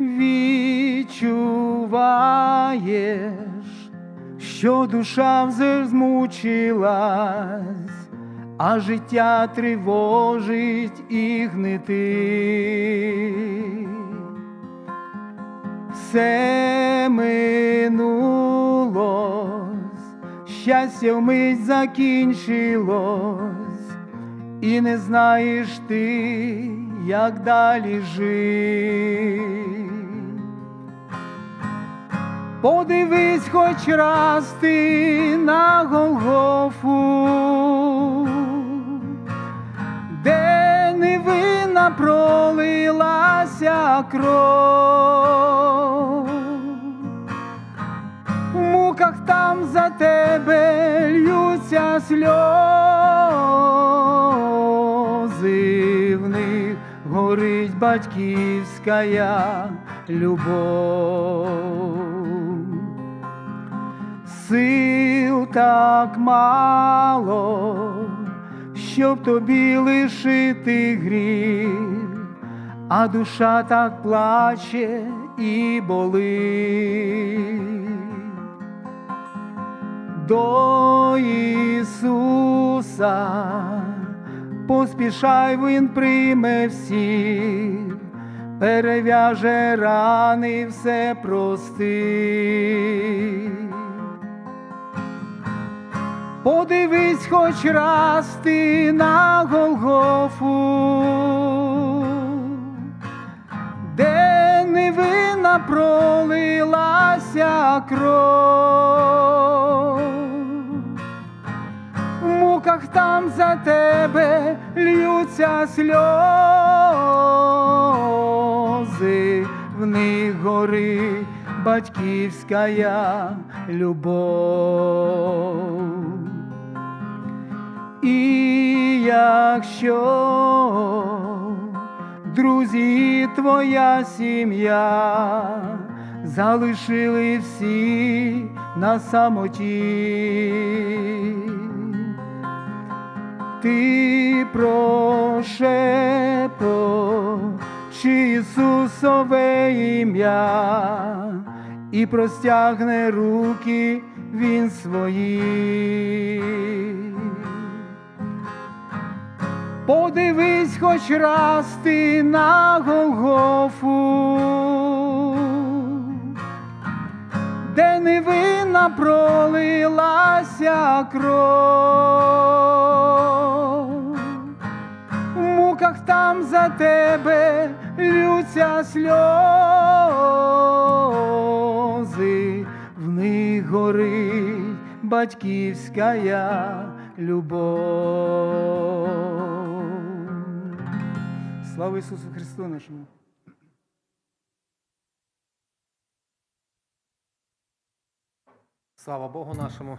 відчуваєш, що душа вже змучилась, а життя тривожить і гнетить. Все минулось, щастя вмить закінчилось, і не знаєш ти, як далі жити. Подивись хоч раз ти на Голгофу, де невинна пролилася кров. В муках там за тебе льються сльози, в них горить батьківська любов. Сил так мало, щоб тобі лишити гріх, а душа так плаче і болить. До Ісуса поспішай, Він прийме всіх, перев'яже рани, все простить. Подивись хоч раз ти на Голгофу, де невинна пролилася кров. В муках там за тебе льються сльози, в них горить батьківська любов. І якщо друзі, твоя сім'я залишили всі на самоті, ти прошепочи Ісусове ім'я і простягне руки Він свої. Подивись хоч раз ти на Голгофу, де невинна пролилася кров. Муках там за тебе лються сльози, в них горить батьківська любов. Слава Ісусу Христу нашому! Слава Богу нашому.